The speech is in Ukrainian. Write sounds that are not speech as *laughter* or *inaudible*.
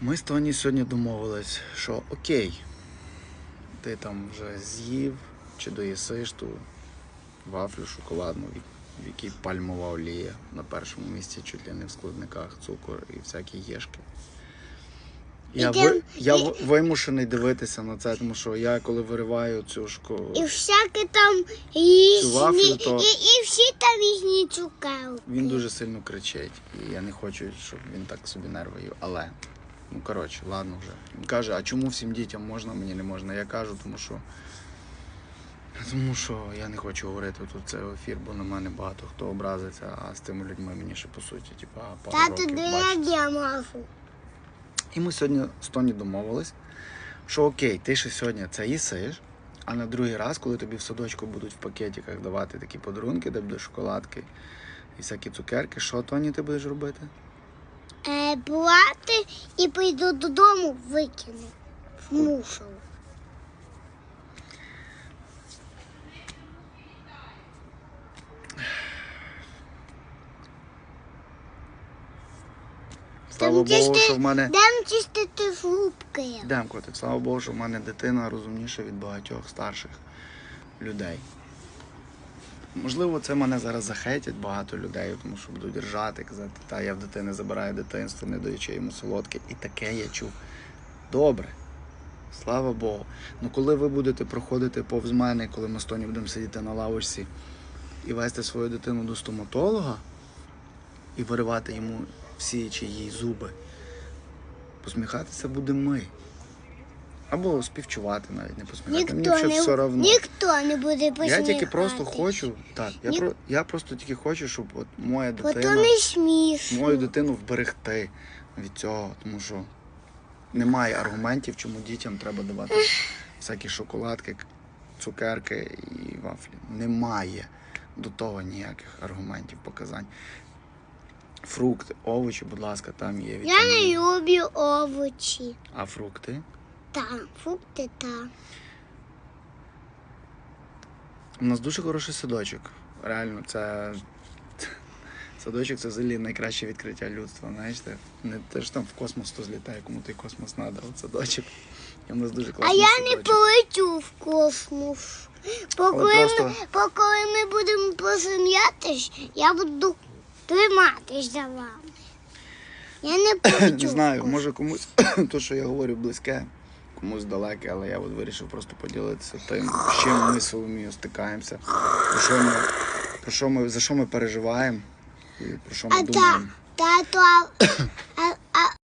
Ми з Тоні сьогодні домовились, що окей, ти там вже з'їв чи доїсиш ту вафлю шоколадну, в- якій пальмова олія на першому місці, чуть ли не в складниках, цукор і всякі єшки. Я, Ідем- ви, я і- в- вимушений дивитися на це, тому що я коли вириваю цю школу, І всякі там різні, вафлю, то- і, і всі там різні цукерки. він дуже сильно кричить. І я не хочу, щоб він так собі нерви. Але, ну коротше, ладно вже. Він каже, а чому всім дітям можна, мені не можна? Я кажу, тому що. Тому що я не хочу говорити тут цей ефір, бо на мене багато хто образиться, а з цими людьми мені ще по суті, типа, пару Тато, років бачиться. І ми сьогодні з Тоні домовились, що окей, ти ще сьогодні це їсиш, а на другий раз, коли тобі в садочку будуть в пакетиках давати такі подарунки, де буде шоколадки і всякі цукерки, що Тоні ти будеш робити? Е, брати і прийду додому викину. Мушу. Слава Богу, що в мене. Дам чистити зубки. Дем, котик, слава Богу, що в мене дитина розумніша від багатьох старших людей. Можливо, це мене зараз захейтять багато людей, тому що будуть держати, казати, та я в дитини забираю дитинство, не даючи йому солодке. І таке я чув. Добре. Слава Богу. Ну коли ви будете проходити повз мене, коли ми з Тоні будемо сидіти на лавочці і вести свою дитину до стоматолога і виривати йому всі чи її зуби, посміхатися будемо ми. Або співчувати навіть не посміхати. Мені не, все одно. ніхто не буде Я тільки просто хочу, так, я, Ні- про, я просто тільки хочу, щоб от моя дитина, не смішно. мою дитину вберегти від цього, тому що немає аргументів, чому дітям треба давати всякі шоколадки, цукерки і вафлі. Немає до того ніяких аргументів, показань. Фрукти, овочі, будь ласка, там є Я не люблю овочі. А фрукти? Там, фрукти там. У нас дуже хороший садочок. Реально, це садочок це взагалі найкраще відкриття людства. Знаєш, це не те ж там в космос хто злітає, кому той космос треба, от садочок. І у нас дуже А класний я не садочок. полетю в космос. Але Поки, просто- ми, поки ми будемо посміятись, я буду триматись за вами. Я не *coughs* полетю. Не знаю, космос. може комусь *coughs* то, що я говорю, близьке, комусь далеке, але я от вирішив просто поділитися тим, з чим ми з Соломією стикаємося, про що ми, про що ми, за що ми переживаємо і про що ми думаємо. тато, *coughs* а, а,